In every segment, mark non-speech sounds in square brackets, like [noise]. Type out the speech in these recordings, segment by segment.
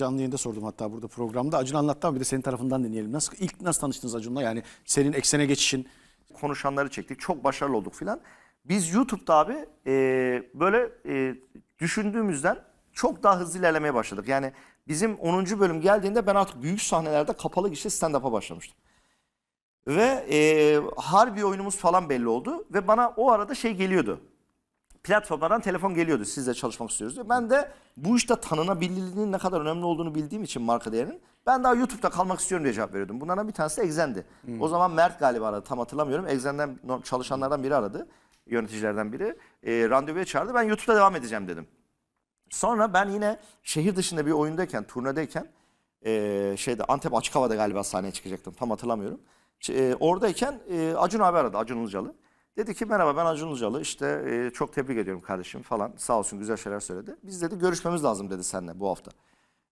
canlı yayında sordum hatta burada programda. Acun anlattı ama bir de senin tarafından dinleyelim. Nasıl ilk nasıl tanıştınız Acun'la? Yani senin eksene geçişin. konuşanları çektik. Çok başarılı olduk filan. Biz YouTube'da abi e, böyle e, düşündüğümüzden çok daha hızlı ilerlemeye başladık. Yani bizim 10. bölüm geldiğinde ben artık büyük sahnelerde kapalı gişe stand-up'a başlamıştım. Ve e, harbi oyunumuz falan belli oldu. Ve bana o arada şey geliyordu. Platformlardan telefon geliyordu. Sizle çalışmak istiyoruz diye. Ben de bu işte tanınabilirliğinin ne kadar önemli olduğunu bildiğim için marka değerinin ben daha YouTube'da kalmak istiyorum diye cevap veriyordum. Bunlardan bir tanesi de Exen'di. O zaman Mert galiba aradı. Tam hatırlamıyorum. Exen'den no- çalışanlardan biri aradı. Yöneticilerden biri. E, randevuya çağırdı. Ben YouTube'da devam edeceğim dedim. Sonra ben yine şehir dışında bir oyundayken, turnedeyken eee, şeyde Antep Açık Hava'da galiba sahneye çıkacaktım. Tam hatırlamıyorum. Eee, oradayken eee, Acun abi aradı, Acun Ilıcalı. Dedi ki merhaba ben Acun Ilıcalı. İşte eee, çok tebrik ediyorum kardeşim falan. Sağ olsun güzel şeyler söyledi. Biz dedi görüşmemiz lazım dedi seninle bu hafta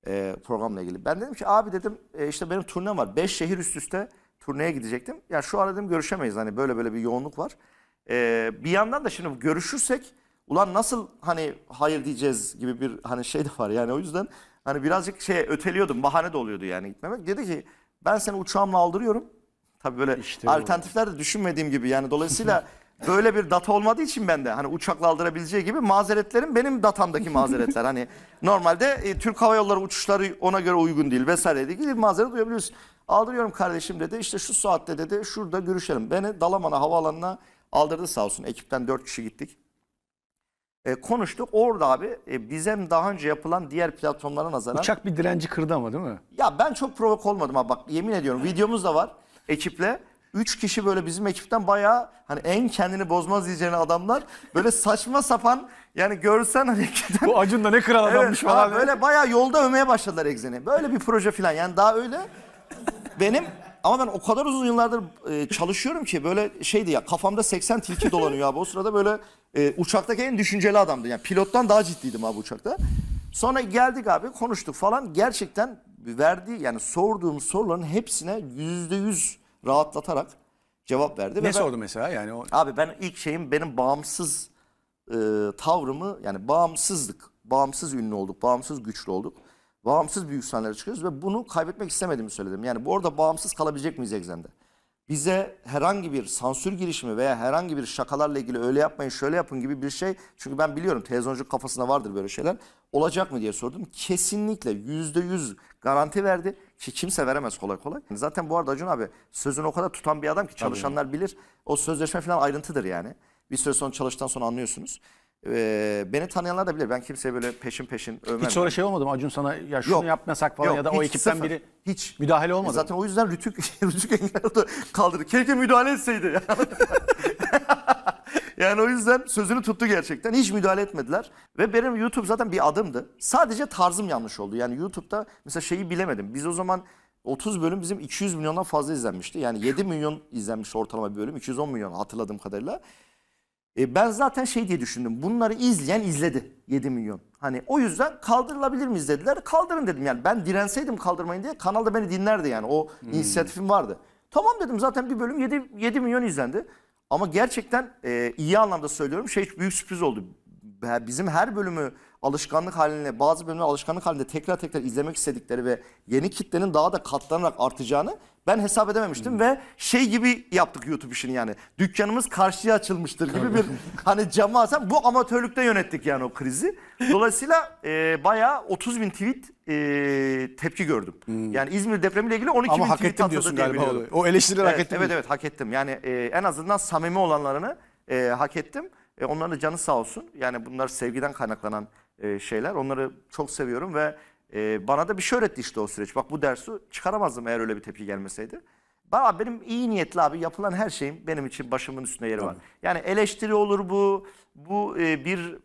eee, programla ilgili. Ben dedim ki abi dedim e, işte benim turnem var. Beş şehir üst üste turneye gidecektim. Ya şu an dedim görüşemeyiz. Hani böyle böyle bir yoğunluk var. Eee, bir yandan da şimdi görüşürsek ulan nasıl hani hayır diyeceğiz gibi bir hani şey de var yani o yüzden hani birazcık şey öteliyordum bahane de oluyordu yani gitmemek. Dedi ki ben seni uçağımla aldırıyorum. Tabii böyle İşte bu. alternatifler de düşünmediğim gibi yani dolayısıyla [laughs] böyle bir data olmadığı için bende hani uçakla aldırabileceği gibi mazeretlerim benim datamdaki mazeretler. hani normalde e, Türk Hava Yolları uçuşları ona göre uygun değil vesaire diye gibi mazeret duyabiliyorsun. Aldırıyorum kardeşim dedi işte şu saatte dedi şurada görüşelim. Beni Dalaman'a havaalanına aldırdı sağ olsun ekipten dört kişi gittik. E, konuştuk. Orada abi e, bizim daha önce yapılan diğer platformlara nazaran Uçak bir direnci kırdı ama değil mi? ya ben çok provok olmadım abi bak yemin ediyorum videomuz da var ekiple. Üç kişi böyle bizim ekipten bayağı hani en kendini bozmaz diyeceğine adamlar böyle saçma sapan yani görsen hani hakikaten Bu Acun da ne kral adammış Evet, falan. böyle bayağı yolda övmeye başladılar Exen'i. Böyle bir proje falan yani daha öyle. Benim ama ben o kadar uzun yıllardır e, çalışıyorum ki böyle şeydi ya kafamda 80 tilki [laughs] dolanıyor abi. O sırada böyle e, uçaktaki en düşünceli adamdı. Yani pilottan daha ciddiydim abi uçakta. Sonra geldik abi konuştuk falan. Gerçekten verdiği yani sorduğum soruların hepsine yüzde yüz rahatlatarak cevap verdi. Ve Ne ben- sordu mesela yani? O... Abi ben ilk şeyim benim bağımsız e, tavrımı yani bağımsızlık. Bağımsız ünlü olduk, bağımsız güçlü olduk. Bağımsız büyük sahnelere çıkıyoruz ve bunu kaybetmek istemediğimi söyledim. Yani bu orada bağımsız kalabilecek miyiz Exen'de? Bize herhangi bir sansür girişimi veya herhangi bir şakalarla ilgili öyle yapmayın şöyle yapın gibi bir şey. Çünkü ben biliyorum televizyoncu kafasında vardır böyle şeyler. Olacak mı diye sordum. Kesinlikle yüzde yüz garanti verdi ki kimse veremez kolay kolay. Zaten bu arada Acun abi sözünü o kadar tutan bir adam ki çalışanlar bilir. O sözleşme falan ayrıntıdır yani. Bir süre sonra çalıştıktan sonra anlıyorsunuz. Ee, beni tanıyanlar da bilir. Ben kimseye böyle peşin peşin övmem. Hiç sonra şey olmadı mı Acun sana ya şunu Yok. yapmasak falan Yok, ya da o hiç, ekipten sıfır. biri hiç müdahale olmadı. Zaten o yüzden Rütük [laughs] Rütük engelli kaldırdı. Keşke müdahale etseydi. [laughs] yani o yüzden sözünü tuttu gerçekten. Hiç müdahale etmediler. Ve benim YouTube zaten bir adımdı. Sadece tarzım yanlış oldu. Yani YouTube'da mesela şeyi bilemedim. Biz o zaman 30 bölüm bizim 200 milyondan fazla izlenmişti. Yani 7 milyon izlenmiş ortalama bir bölüm. 210 milyon hatırladığım kadarıyla. E, ben zaten şey diye düşündüm. Bunları izleyen izledi 7 milyon. Hani o yüzden kaldırılabilir miyiz dediler. Kaldırın dedim yani. Ben direnseydim kaldırmayın diye kanalda beni dinlerdi yani. O inisiyatifim vardı. Tamam dedim zaten bir bölüm 7, 7 milyon izlendi. Ama gerçekten e, iyi anlamda söylüyorum şey büyük sürpriz oldu. Bizim her bölümü alışkanlık haline, bazı bölümleri alışkanlık halinde tekrar tekrar izlemek istedikleri ve yeni kitlenin daha da katlanarak artacağını ben hesap edememiştim ve şey gibi yaptık YouTube işini yani. Dükkanımız karşıya açılmıştır gibi bir [laughs] hani camı açan bu amatörlükte yönettik yani o krizi. Dolayısıyla e, bayağı 30 bin tweet e, tepki gördüm. Yani İzmir depremiyle ilgili 12 bin Ama hak tweet atıldı diye biliyorum. O eleştirileri hak Evet, ettim. evet evet hak ettim. Yani e, en azından samimi olanlarını e, hak ettim. E, onların da canı sağ olsun. Yani bunlar sevgiden kaynaklanan e, şeyler. Onları çok seviyorum ve e, bana da bir şey öğretti işte o süreç. Bak bu dersi çıkaramazdım eğer öyle bir tepki gelmeseydi. Ben, benim iyi niyetli abi yapılan her şeyin benim için başımın üstünde yeri var. Yani eleştiri olur bu, bu e, bir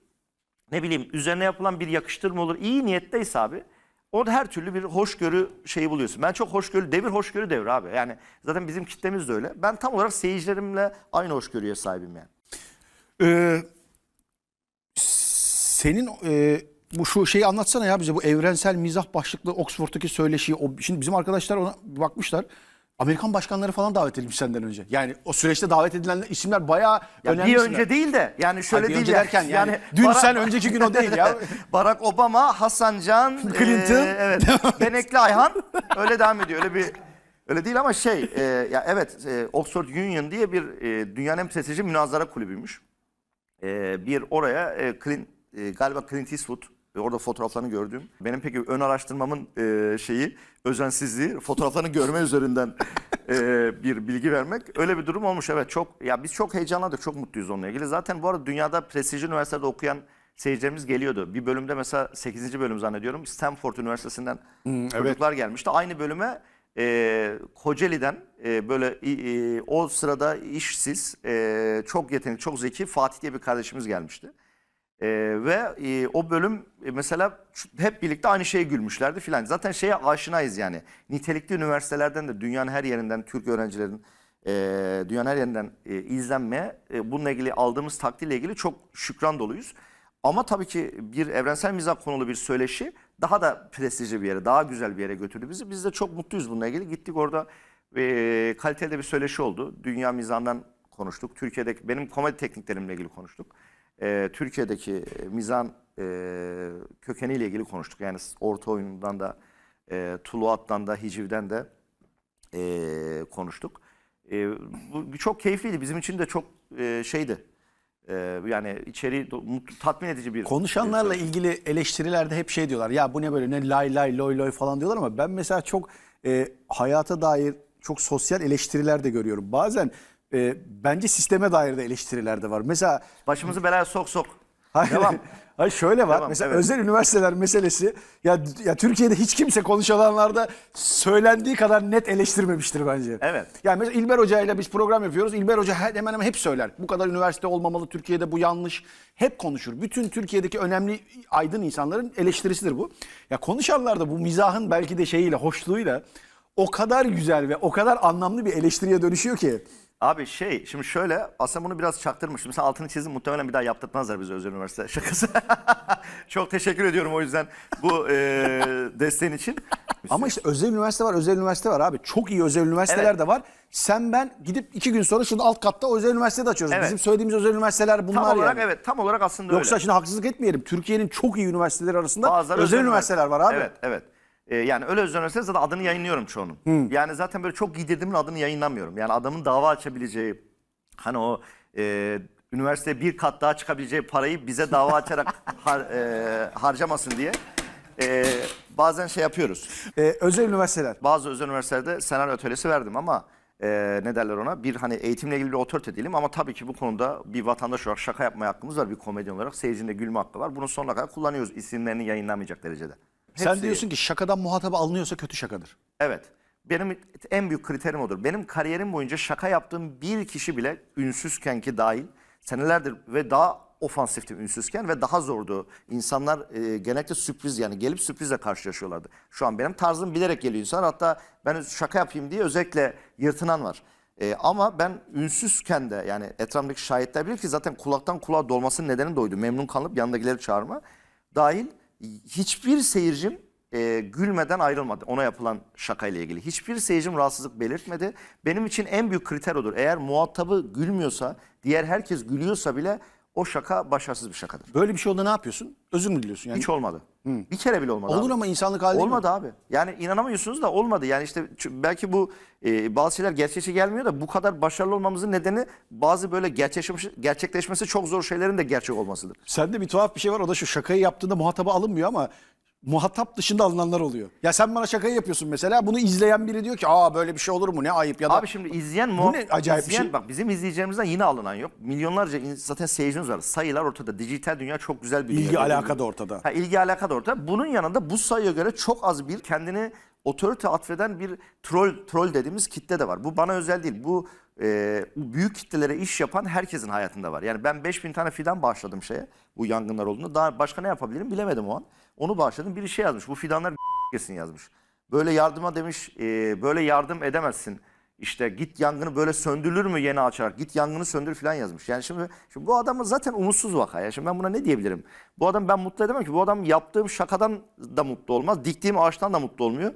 ne bileyim üzerine yapılan bir yakıştırma olur. İyi niyetteyse abi o da her türlü bir hoşgörü şeyi buluyorsun. Ben çok hoşgörü, devir hoşgörü devri abi. Yani zaten bizim kitlemiz de öyle. Ben tam olarak seyircilerimle aynı hoşgörüye sahibim yani. Ee, senin e, bu şu şeyi anlatsana ya bize bu evrensel mizah başlıklı Oxford'daki söyleşiyi. O, şimdi bizim arkadaşlar ona bakmışlar. Amerikan başkanları falan davet edilmiş senden önce. Yani o süreçte davet edilen isimler bayağı Ya önemli bir önce değil de yani şöyle Hayır, değil önce derken yani, dün Barack- sen önceki gün o değil ya. [laughs] Barack Obama, Hasan Can, [laughs] Clinton. eee, evet. [laughs] Benekli Ayhan öyle devam ediyor. Öyle bir öyle değil ama şey eee, ya evet eee, Oxford Union diye bir eee, dünyanın en prestijli münazara kulübüymüş. Eee, bir oraya eee, Clint, eee, galiba Clint Eastwood ve orada fotoğraflarını gördüğüm. Benim peki ön araştırmamın eee, şeyi özensizliği fotoğraflarını görme üzerinden eee, [laughs] bir bilgi vermek. Öyle bir durum olmuş evet çok ya biz çok heyecanlandık çok mutluyuz onunla ilgili. Zaten bu arada dünyada prestijli üniversitede okuyan seyircilerimiz geliyordu. Bir bölümde mesela 8. bölüm zannediyorum Stanford Üniversitesi'nden çocuklar gelmişti. Aynı bölüme e, Kocaeli'den e, böyle o sırada işsiz, e, çok yetenekli, çok zeki Fatih diye bir kardeşimiz gelmişti. E, ve e, o bölüm e, mesela hep birlikte aynı şeye gülmüşlerdi filan. Zaten şeye aşinayız yani. Nitelikli üniversitelerden de dünyanın her yerinden Türk öğrencilerin dünyanın her yerinden e, izlenmeye bununla ilgili aldığımız takdirle ilgili çok şükran doluyuz. Ama tabii ki bir evrensel mizah konulu bir söyleşi daha da prestijli bir yere, daha güzel bir yere götürdü bizi. Biz de çok mutluyuz bununla ilgili. Gittik orada e, kaliteli bir söyleşi oldu. Dünya mizahından konuştuk. Türkiye'deki benim komedi tekniklerimle ilgili konuştuk. E, Türkiye'deki e, mizahın e, kökeniyle ilgili konuştuk. Yani orta oyunundan da, e, Tuluat'tan da, Hiciv'den de e, konuştuk. E, bu çok keyifliydi. Bizim için de çok e, şeydi. E, yani mutlu, tatmin edici bir Konuşanlarla ilgili eleştirilerde hep şey diyorlar. Ya bu ne böyle ne lay lay loy loy falan diyorlar ama ben mesela çok e, hayata dair çok sosyal eleştiriler de görüyorum. Bazen e, bence sisteme dair de eleştiriler de var. Mesela Başımızı belaya sok sok. Hayır, Devam. [laughs] hayır şöyle var. Devam, mesela evet. özel üniversiteler meselesi ya ya Türkiye'de hiç kimse konuşulanlarda söylendiği kadar net eleştirmemiştir bence. Evet. Yani mesela İlber Hoca ile biz program yapıyoruz. İlber Hoca he- hemen hemen hep söyler. Bu kadar üniversite olmamalı Türkiye'de bu yanlış. Hep konuşur. Bütün Türkiye'deki önemli aydın insanların eleştirisidir bu. Ya konuşanlar da bu mizahın belki de şeyiyle, hoşluğuyla o kadar güzel ve o kadar anlamlı bir eleştiriye dönüşüyor ki. Abi şey şimdi şöyle aslında bunu biraz çaktırmıştım. Mesela altını çizdim muhtemelen bir daha yaptırtmazlar bize özel üniversite şakası. [laughs] Çok teşekkür ediyorum o yüzden bu e, desteğin için. Ama işte özel üniversite var, özel üniversite var abi. Çok iyi özel üniversiteler Evet. de var. Sen ben gidip iki gün sonra şurada alt katta özel üniversitede açıyoruz. Evet. Bizim söylediğimiz özel üniversiteler tam bunlar olarak yani. evet tam olarak aslında Yoksa öyle. şimdi haksızlık etmeyelim. Türkiye'nin çok iyi üniversiteleri arasında Bazıları özel, üniversiteler var abi. Evet evet. Ee, yani öyle üniversiteler zaten adını yayınlıyorum çoğunun. Yani zaten böyle çok giydirdiğimin adını yayınlamıyorum. Yani adamın dava açabileceği hani o e, üniversiteye bir kat daha çıkabileceği parayı bize dava açarak [laughs] har, e, harcamasın diye e, bazen şey yapıyoruz. Ee, özel üniversiteler. Bazı özel üniversitelerde senaryo atölyesi verdim ama e, ne derler ona? Bir hani eğitimle ilgili bir otorite değilim ama tabii ki bu konuda bir vatandaş olarak şaka yapmaya hakkımız var bir komedyen olarak. Seyircinin de gülme hakkı var. Bunu sonuna kadar kullanıyoruz isimlerini yayınlamayacak derecede. Sen Hepsi- diyorsun ki şakadan muhataba alınıyorsa kötü şakadır. Evet. Benim en büyük kriterim odur. Benim kariyerim boyunca şaka yaptığım bir kişi bile ünsüzken ki dahil senelerdir ve daha ofansifti ünsüzken ve daha zordu. İnsanlar e, genellikle sürpriz yani gelip sürprizle karşılaşıyorlardı. Şu an benim tarzım bilerek geliyor insanlar. Hatta ben şaka yapayım diye özellikle yırtınan var. E, ama ben ünsüzken de yani etrafımdaki şahitler bilir ki zaten kulaktan kulağa dolmasının nedeni de oydu. Memnun kalıp yanındakileri çağırma. Dahil hiçbir seyircim e, gülmeden ayrılmadı ona yapılan şakayla ilgili. Hiçbir seyircim rahatsızlık belirtmedi. Benim için en büyük kriter odur. Eğer muhatabı gülmüyorsa, diğer herkes gülüyorsa bile o şaka başarısız bir şakadır. Böyle bir şey olduğunda ne yapıyorsun? Özür mü diliyorsun? Yani Hiç olmadı. Bir kere bile olmadı. olur abi. ama insanlık hali değil mi? Olmadı abi. Yani inanamıyorsunuz da olmadı. Yani işte belki bu e, bazı şeyler gerçekçi gelmiyor da bu kadar başarılı olmamızın nedeni bazı böyle gerçekleşmesi, gerçekleşmesi çok zor şeylerin de gerçek olmasıdır. Sende bir tuhaf bir şey var. O da şu şakayı yaptığında muhataba alınmıyor ama muhatap dışında alınanlar oluyor. Ya sen bana şakayı yapıyorsun mesela. Bunu izleyen biri diyor ki aa böyle bir şey olur mu? Ne ayıp ya da Abi şimdi izleyen Bu muha- ne acayip bir izleyen- şey. Bak bizim izleyicilerimizden yine alınan yok. Milyonlarca zaten seyircimiz var. Sayılar ortada. Dijital dünya çok güzel bir dünya. ilgi alaka da ortada. Ha, ilgi alaka da ortada. Bunun yanında bu sayıya göre çok az bir kendini otorite atfeden bir troll troll dediğimiz kitle de var. Bu bana özel değil. Bu e, büyük kitlelere iş yapan herkesin hayatında var. Yani ben 5000 tane fidan bağışladım şeye. Bu yangınlar olduğunda. Daha başka ne yapabilirim bilemedim o an. Onu bağışladım. Bir şey yazmış. Bu fidanlar [laughs] kesin yazmış. Böyle yardıma demiş, e, böyle yardım edemezsin. İşte git yangını böyle söndürülür mü yeni açarak? Git yangını söndür falan yazmış. Yani şimdi, şimdi bu adam zaten umutsuz vaka. ya. Şimdi ben buna ne diyebilirim? Bu adam ben mutlu edemem ki. Bu adam yaptığım şakadan da mutlu olmaz. Diktiğim ağaçtan da mutlu olmuyor.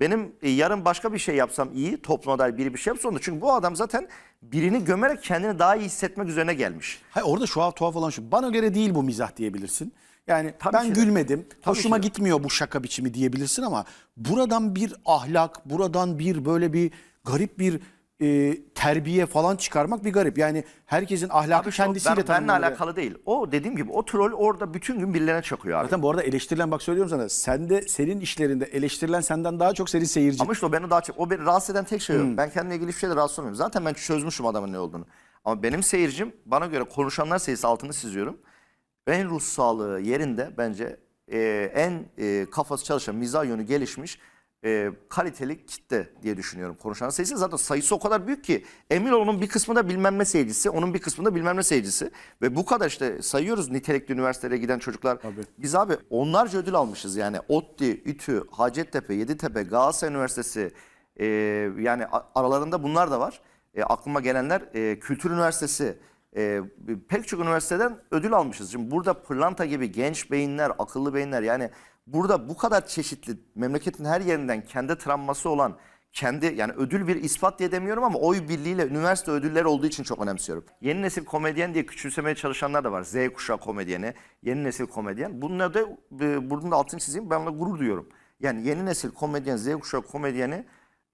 Benim e, yarın başka bir şey yapsam iyi, topluma dair biri bir şey yapsa onda. Çünkü bu adam zaten birini gömerek kendini daha iyi hissetmek üzerine gelmiş. Hayır orada şu an tuhaf olan şu. Bana göre değil bu mizah diyebilirsin. Yani Tabii ben ki de. gülmedim. hoşuma ki de. gitmiyor bu şaka biçimi diyebilirsin ama buradan bir ahlak, buradan bir böyle bir garip bir e, terbiye falan çıkarmak bir garip. Yani herkesin ahlakı Abi kendisiyle ben, benimle tanımlanır. alakalı değil. O dediğim gibi o troll orada bütün gün birilerine çakıyor abi. Zaten bu arada eleştirilen bak söylüyorum sana. Sende senin işlerinde eleştirilen senden daha çok senin seyirci. Ama işte o beni daha çok, o beni rahatsız eden tek şey o. Ben kendimle ilgili hiçbir şeyle rahatsız olmuyorum. Zaten ben çözmüşüm adamın ne olduğunu. Ama benim seyircim bana göre konuşanlar sayısı altını çiziyorum. En ruh sağlığı yerinde bence e, en e, kafası çalışan, mizah yönü gelişmiş e, kaliteli kitle diye düşünüyorum. Konuşanlar sayısı zaten sayısı o kadar büyük ki emin ol onun bir kısmında bilmem ne seyircisi, onun bir kısmında bilmem ne seyircisi. Ve bu kadar işte sayıyoruz nitelikli üniversitelere giden çocuklar. Biz abi onlarca ödül almışız yani. ODTÜ, İTÜ, Hacettepe, Yeditepe, Galatasaray Üniversitesi e, yani aralarında bunlar da var. E, aklıma gelenler e, Kültür Üniversitesi, e, pek çok üniversiteden ödül almışız. Şimdi burada pırlanta gibi genç beyinler, akıllı beyinler yani burada bu kadar çeşitli memleketin her yerinden kendi travması olan kendi yani ödül bir ispat diye demiyorum ama oy birliğiyle üniversite ödülleri olduğu için çok önemsiyorum. Yeni nesil komedyen diye küçümsemeye çalışanlar da var. Z kuşağı komedyeni, yeni nesil komedyen. Bununla da e, bunun da altını çizeyim. Ben onunla gurur duyuyorum. Yani yeni nesil komedyen, Z kuşağı komedyeni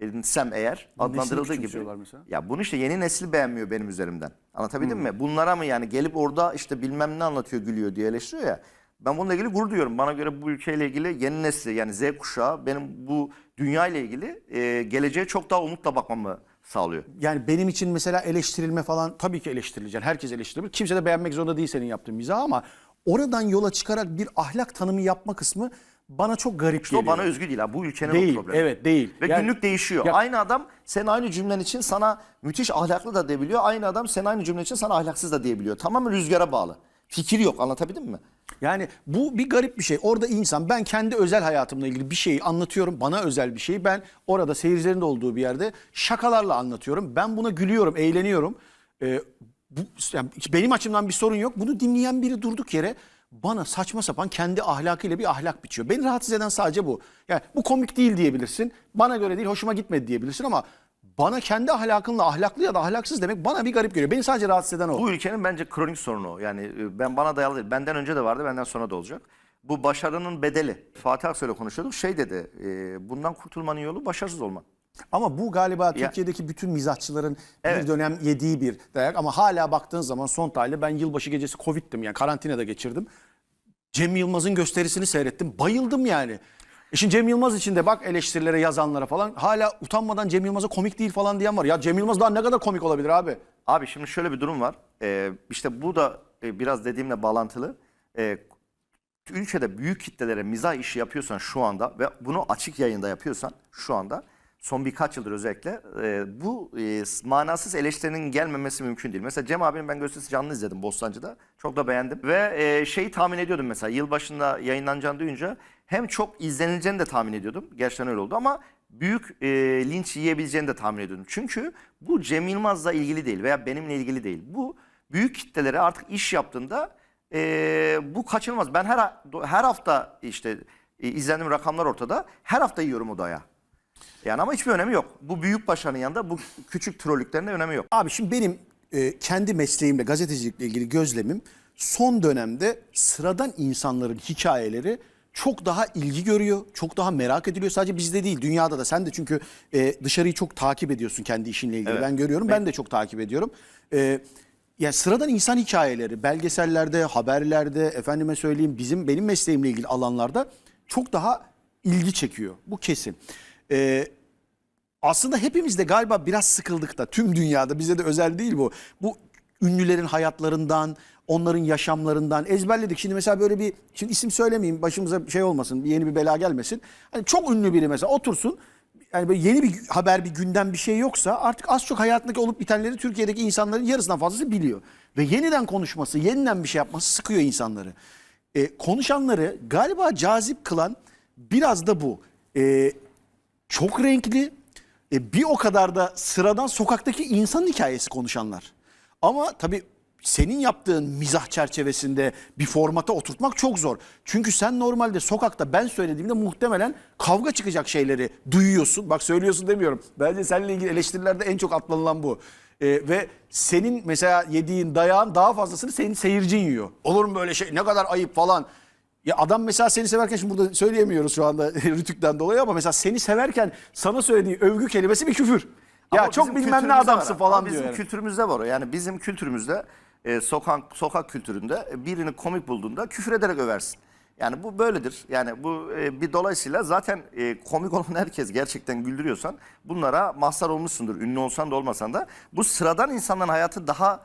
e, sem eğer adlandırıldığı gibi. mesela? Ya bunu işte yeni nesil beğenmiyor benim üzerimden. Anlatabildim mi? Bunlara mı yani gelip orada işte bilmem ne anlatıyor gülüyor diye eleştiriyor ya. Ben bununla ilgili gurur duyuyorum. Bana göre bu ülkeyle ilgili yeni nesil yani Z kuşağı benim bu dünya ile ilgili e, geleceğe çok daha umutla bakmamı sağlıyor. Yani benim için mesela eleştirilme falan tabii ki eleştirileceksin. Herkes eleştirilir. Kimse de beğenmek zorunda değil senin yaptığın mizah ama oradan yola çıkarak bir ahlak tanımı yapma kısmı bana çok garip İşte o geliyor. bana özgü değil ha. Bu ülkenin Değil, o problemi. evet, değil. Ve Yani- günlük değişiyor. Ya- aynı adam sen aynı cümlen için sana müthiş ahlaklı da diyebiliyor. Aynı adam sen aynı cümle için sana ahlaksız da diyebiliyor. Tamamen rüzgara bağlı. Fikir yok anlatabildim mi? Yani bu bir garip bir şey. Orada insan ben kendi özel hayatımla ilgili bir şeyi anlatıyorum. Bana özel bir şeyi ben orada seyircilerin de olduğu bir yerde şakalarla anlatıyorum. Ben buna gülüyorum, eğleniyorum. Ee, bu, yani benim açımdan bir sorun yok. Bunu dinleyen biri durduk yere bana saçma sapan kendi ahlakıyla bir ahlak biçiyor. Beni rahatsız eden sadece bu. Yani bu komik değil diyebilirsin. Bana göre değil, hoşuma gitmedi diyebilirsin ama bana kendi ahlakınla ahlaklı ya da ahlaksız demek bana bir garip geliyor. Beni sadece rahatsız eden o. Bu ülkenin bence kronik sorunu o. Yani e, ben bana dayalı değil. Benden önce de vardı, benden sonra da olacak. Bu başarının bedeli. Fatih Aksoy'la konuşuyorduk. Şey dedi, e, bundan kurtulmanın yolu başarısız olmak. Ama bu galiba Ya- Türkiye'deki bütün mizahçıların bir Evet. dönem yediği bir dayak. Ama hala baktığın zaman son tahlilde ben yılbaşı gecesi Covid'dim yani karantinada geçirdim. Cem Yılmaz'ın gösterisini seyrettim. Bayıldım yani. E şimdi Cem Yılmaz için de bak eleştirilere yazanlara falan hala utanmadan Cem Yılmaz'a komik değil falan diyen var. Ya Cem Yılmaz daha ne kadar komik olabilir abi? Abi şimdi şöyle bir durum var. Ee, işte bu da e, biraz dediğimle bağlantılı. Ee, ülkede büyük kitlelere mizah işi yapıyorsan şu anda ve bunu açık yayında yapıyorsan şu anda son birkaç yıldır özellikle e, bu e, manasız eleştirinin gelmemesi mümkün değil. Mesela Cem abinin ben gösterisi canlı izledim Bostancı'da. Çok da beğendim. Ve e, şeyi tahmin ediyordum mesela yılbaşında yayınlanacağını duyunca hem çok izlenileceğini de tahmin ediyordum. Gerçekten öyle oldu ama büyük e, linç yiyebileceğini de tahmin ediyordum. Çünkü bu Cem Yılmaz'la ilgili değil veya benimle ilgili değil. Bu büyük kitlelere artık iş yaptığında e, bu kaçınılmaz. Ben her her hafta işte e, izlendiğim rakamlar ortada. Her hafta yiyorum o daya. Yani ama hiçbir önemi yok. Bu büyük başarının yanında bu küçük trollüklerin de önemi yok. Abi şimdi benim e, kendi mesleğimle gazetecilikle ilgili gözlemim son dönemde sıradan insanların hikayeleri çok daha ilgi görüyor, çok daha merak ediliyor. Sadece bizde değil, dünyada da. Sen de çünkü e, dışarıyı çok takip ediyorsun kendi işinle ilgili. Evet. Ben görüyorum, ben de çok takip ediyorum. E, yani sıradan insan hikayeleri, belgesellerde, haberlerde, efendime söyleyeyim bizim benim mesleğimle ilgili alanlarda çok daha ilgi çekiyor. Bu kesin. E, aslında hepimiz de galiba biraz sıkıldık da tüm dünyada bize de özel değil bu. Bu ünlülerin hayatlarından, onların yaşamlarından ezberledik. Şimdi mesela böyle bir şimdi isim söylemeyeyim başımıza şey olmasın, yeni bir bela gelmesin. Hani çok ünlü biri mesela otursun yani böyle yeni bir haber, bir gündem bir şey yoksa artık az çok hayatındaki olup bitenleri Türkiye'deki insanların yarısından fazlası biliyor. Ve yeniden konuşması, yeniden bir şey yapması sıkıyor insanları. E, konuşanları galiba cazip kılan biraz da bu. E, çok renkli, e, bir o kadar da sıradan sokaktaki insan hikayesi konuşanlar. Ama tabii senin yaptığın mizah çerçevesinde bir formata oturtmak çok zor. Çünkü sen normalde sokakta ben söylediğimde muhtemelen kavga çıkacak şeyleri duyuyorsun. Bak söylüyorsun demiyorum. Bence seninle ilgili eleştirilerde en çok atlanılan bu. Ee, ve senin mesela yediğin dayağın daha fazlasını senin seyircin yiyor. Olur mu böyle şey ne kadar ayıp falan. Ya adam mesela seni severken şimdi burada söyleyemiyoruz şu anda [laughs] Rütük'ten dolayı ama mesela seni severken sana söylediği övgü kelimesi bir küfür. Ya Ama çok bizim bilmem ne kültürümüzde adamsın var. falan Ama diyor. Bizim yani. kültürümüzde var o. Yani bizim kültürümüzde e, sokak sokak kültüründe e, birini komik bulduğunda küfür ederek översin. Yani bu böyledir. Yani bu e, bir dolayısıyla zaten e, komik olan herkes gerçekten güldürüyorsan bunlara mahzar olmuşsundur. Ünlü olsan da olmasan da. Bu sıradan insanların hayatı daha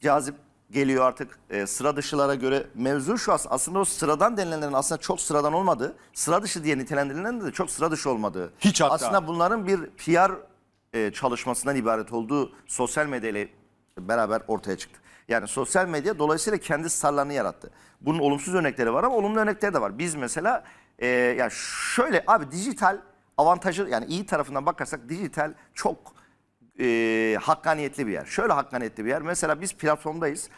cazip geliyor artık e, sıra dışılara göre mevzu şu as- aslında o sıradan denilenlerin aslında çok sıradan olmadığı sıra dışı diye nitelendirilenlerin de çok sıra dışı olmadığı. Hiç hatta. Aslında bunların bir PR e, çalışmasından ibaret olduğu sosyal medya ile beraber ortaya çıktı. Yani sosyal medya dolayısıyla kendi starlarını yarattı. Bunun olumsuz örnekleri var ama olumlu örnekleri de var. Biz mesela e, ya şöyle abi dijital avantajı yani iyi tarafından bakarsak dijital çok e, hakkaniyetli bir yer. Şöyle hakkaniyetli bir yer. Mesela biz platformdayız.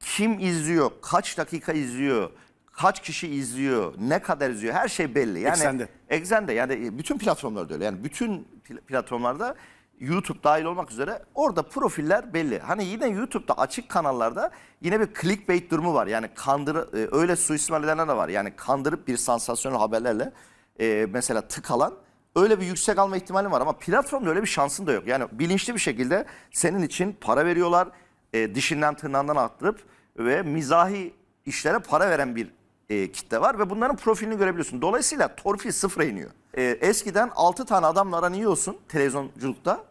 Kim izliyor, kaç dakika izliyor, kaç kişi izliyor, ne kadar izliyor her şey belli. Yani Eksende. Eksende yani bütün platformlarda öyle. Yani bütün pl- platformlarda YouTube dahil olmak üzere orada profiller belli. Hani yine YouTube'da açık kanallarda yine bir clickbait durumu var. Yani kandır e, öyle suistimal edenler de var. Yani kandırıp bir sansasyonel haberlerle e, mesela tık alan öyle bir yüksek alma ihtimali var ama platformda öyle bir şansın da yok. Yani bilinçli bir şekilde senin için para veriyorlar. E, dişinden tırnağından attırıp ve mizahi işlere para veren bir e, kitle var ve bunların profilini görebiliyorsun. Dolayısıyla torpil sıfıra iniyor. E, eskiden 6 tane adamla aran iyi olsun televizyonculukta.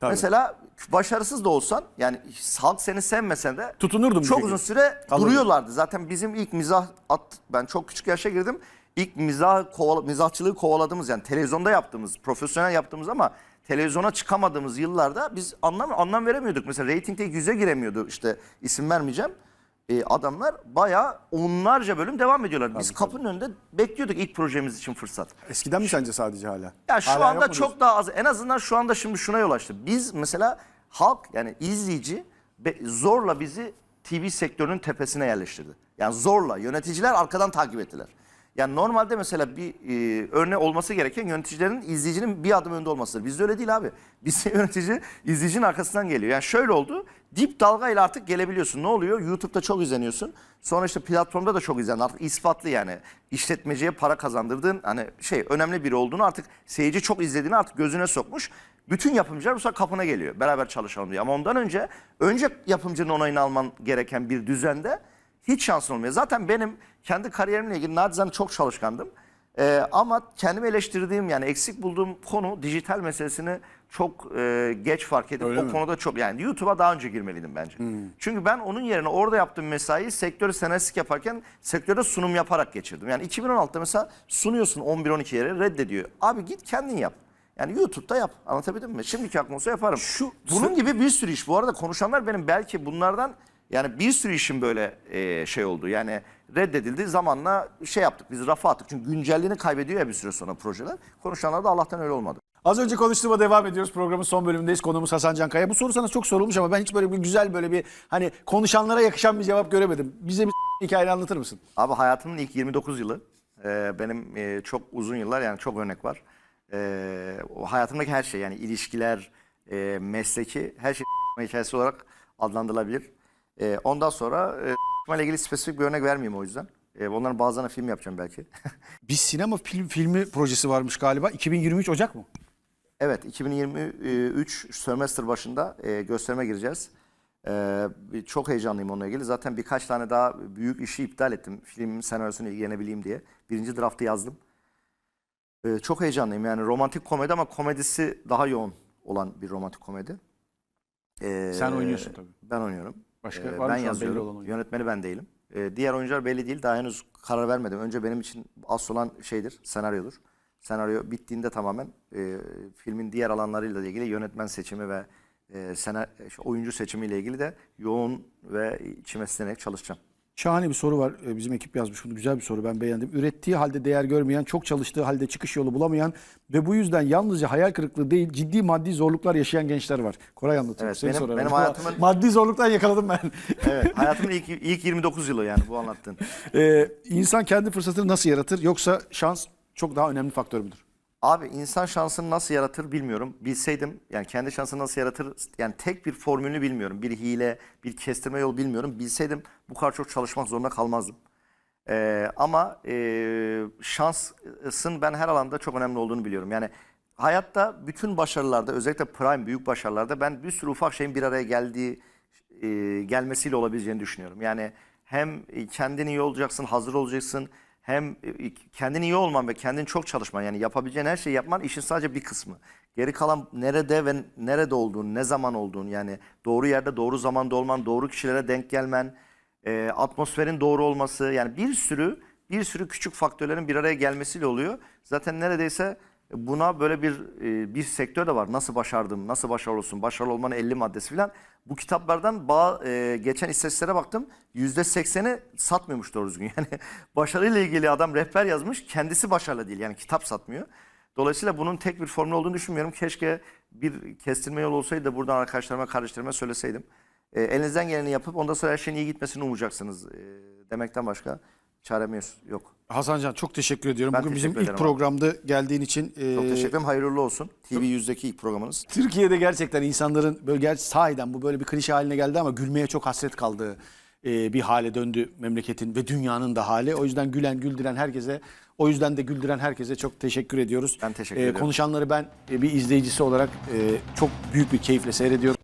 Tabii. Mesela başarısız da olsan yani halk seni sevmesen de Tutunurdun bir çok uzun süre Kalırdın. duruyorlardı. Zaten bizim ilk mizah at ben çok küçük yaşa girdim. İlk mizah kovala, mizahçılığı kovaladığımız yani televizyonda yaptığımız, profesyonel yaptığımız ama televizyona çıkamadığımız yıllarda biz anlam anlam veremiyorduk. Mesela reytingde yüze giremiyordu işte isim vermeyeceğim. Ee, adamlar bayağı onlarca bölüm devam ediyorlar. Biz kapının önünde bekliyorduk ilk projemiz için fırsat. Eskiden mi sence sadece hala? Ya şu Hala anda çok daha az. En azından şu anda şimdi şuna yol açtı. Biz mesela halk yani izleyici zorla bizi TV sektörünün tepesine yerleştirdi. Yani zorla yöneticiler arkadan takip ettiler. Yani normalde mesela bir e, örnek olması gereken yöneticilerin izleyicinin bir adım önde olmasıdır. Bizde öyle değil abi. [laughs] Bizde yönetici izleyicinin arkasından geliyor. Yani şöyle oldu. Dip dalgayla artık gelebiliyorsun. Ne oluyor? YouTube'da çok izleniyorsun. Sonra işte platformda da çok izlen. Artık ispatlı yani. işletmeciye para kazandırdığın hani şey önemli biri olduğunu artık seyirci çok izlediğini artık gözüne sokmuş. Bütün yapımcılar bu sefer kapına geliyor. Beraber çalışalım diye. Ama ondan önce önce yapımcının onayını alman gereken bir düzende hiç şansın olmuyor. Zaten benim kendi kariyerimle ilgili nacizane çok çalışkandım. Ee, ama kendimi eleştirdiğim yani eksik bulduğum konu dijital meselesini çok e, geç fark edip Öyle o mi? konuda çok yani YouTube'a daha önce girmeliydim bence. Çünkü ben onun yerine orada yaptığım mesaiyi sektörü senaristlik yaparken sektörde sunum yaparak geçirdim. Yani 2016'da mesela sunuyorsun 11-12 yere reddediyor. Abi git kendin yap. Yani YouTube'da yap. Anlatabildim mi? Şimdiki aklım olsa yaparım. Şu- Bunun gibi bir sürü iş. Bu arada konuşanlar benim belki bunlardan yani bir sürü işin böyle e, şey oldu. Yani reddedildi zamanla şey yaptık biz rafa attık. Çünkü güncelliğini kaybediyor ya bir süre sonra projeler. Konuşanlar da Allah'tan öyle olmadı. Az önce konuştuğuma devam ediyoruz. Programın son bölümündeyiz. Konuğumuz Hasan Cankaya. Bu soru sana çok sorulmuş ama ben hiç böyle bir güzel böyle bir hani konuşanlara yakışan bir cevap göremedim. Bize bir [laughs] hikayeni anlatır mısın? Abi hayatımın ilk 29 yılı e, benim e, çok uzun yıllar yani çok örnek var. E, o hayatımdaki her şey yani ilişkiler, e, mesleki her şey [laughs] hikayesi olarak adlandırılabilir. E, ondan sonra e, [laughs] ile ilgili spesifik bir örnek vermeyeyim o yüzden. E, onların bazılarına film yapacağım belki. Bir sinema film, filmi projesi varmış galiba. 2023 Ocak mı? Evet 2023 sömestr başında e, gösterime gireceğiz. E, çok heyecanlıyım onunla ilgili. Zaten birkaç tane daha büyük işi iptal ettim. Filmin senaryosunu ilgilenebileyim diye. Birinci draftı yazdım. E, çok heyecanlıyım yani romantik komedi ama komedisi daha yoğun olan bir romantik komedi. E, Sen oynuyorsun tabii. Ben oynuyorum. Başka E, var ben an belli yazıyorum. olan? Yönetmeni ben değilim. E, diğer oyuncular belli değil. Daha henüz karar vermedim. Önce benim için asıl olan şeydir, senaryodur. Senaryo bittiğinde tamamen e, filmin diğer alanlarıyla ilgili yönetmen seçimi ve e, sena, şey, oyuncu seçimiyle ilgili de yoğun ve içime sinerek çalışacağım. Şahane bir soru var. Ee, Bizim ekip yazmış bunu. Güzel bir soru. Ben beğendim. Ürettiği halde değer görmeyen, çok çalıştığı halde çıkış yolu bulamayan ve bu yüzden yalnızca hayal kırıklığı değil, ciddi maddi zorluklar yaşayan gençler var. Koray anlatıyor. Evet, Seni benim- sorarım. benim hayatımın- Maddi zorluktan yakaladım ben. Evet. [laughs] Hayatımın ilk, ilk 29 yılı yani bu anlattığın. Ee, insan kendi fırsatını nasıl yaratır? Yoksa şans çok daha önemli faktör müdür? Abi insan şansını nasıl yaratır bilmiyorum. Bilseydim yani kendi şansını nasıl yaratır yani tek bir formülünü bilmiyorum. Bir hile, bir kestirme yol bilmiyorum. Bilseydim bu kadar çok çalışmak zorunda kalmazdım. Ee, ama e, şansın ben her alanda çok önemli olduğunu biliyorum. Yani hayatta bütün başarılarda özellikle prime büyük başarılarda ben bir sürü ufak şeyin bir araya geldiği e, gelmesiyle olabileceğini düşünüyorum. Yani hem e, kendin iyi olacaksın, hazır olacaksın. Hem e, kendin iyi olman ve kendin çok çalışman yani yapabileceğin her şeyi yapman işin sadece bir kısmı. Geri kalan nerede ve nerede olduğun, ne zaman olduğun yani doğru yerde doğru zamanda olman, doğru kişilere denk gelmen, e, atmosferin doğru olması yani bir sürü bir sürü küçük faktörlerin bir araya gelmesiyle oluyor. Zaten neredeyse buna böyle bir e, bir sektör de var. Nasıl başardım, nasıl başarılı olsun, başarılı olmanın 50 maddesi falan. Bu kitaplardan bağ, e, geçen istatistiklere baktım. %80'i satmıyormuş doğru düzgün. [laughs] Yani başarıyla ilgili adam rehber yazmış, kendisi başarılı değil. Yani kitap satmıyor. Dolayısıyla bunun tek bir formül olduğunu düşünmüyorum. Keşke bir kestirme yolu olsaydı da buradan arkadaşlarıma, kardeşlerime söyleseydim. E, elinizden geleni yapıp ondan sonra her şeyin iyi gitmesini umacaksınız. E, demekten başka çaremiz yok. Hasancan çok teşekkür ediyorum. Ben Bugün bizim teşekkür ilk ederim abi. programda geldiğin için. Çok e, teşekkür ederim. Hayırlı olsun. TV yüzdeki ilk programınız. Türkiye'de gerçekten insanların böyle gerçi sahiden bu böyle bir klişe haline geldi ama gülmeye çok hasret kaldığı e, bir hale döndü memleketin ve dünyanın da hali. O yüzden gülen, güldüren herkese, o yüzden de güldüren herkese çok teşekkür ediyoruz. Ben teşekkür E, ediyorum. Konuşanları ben e, bir izleyicisi olarak e, çok büyük bir keyifle seyrediyorum.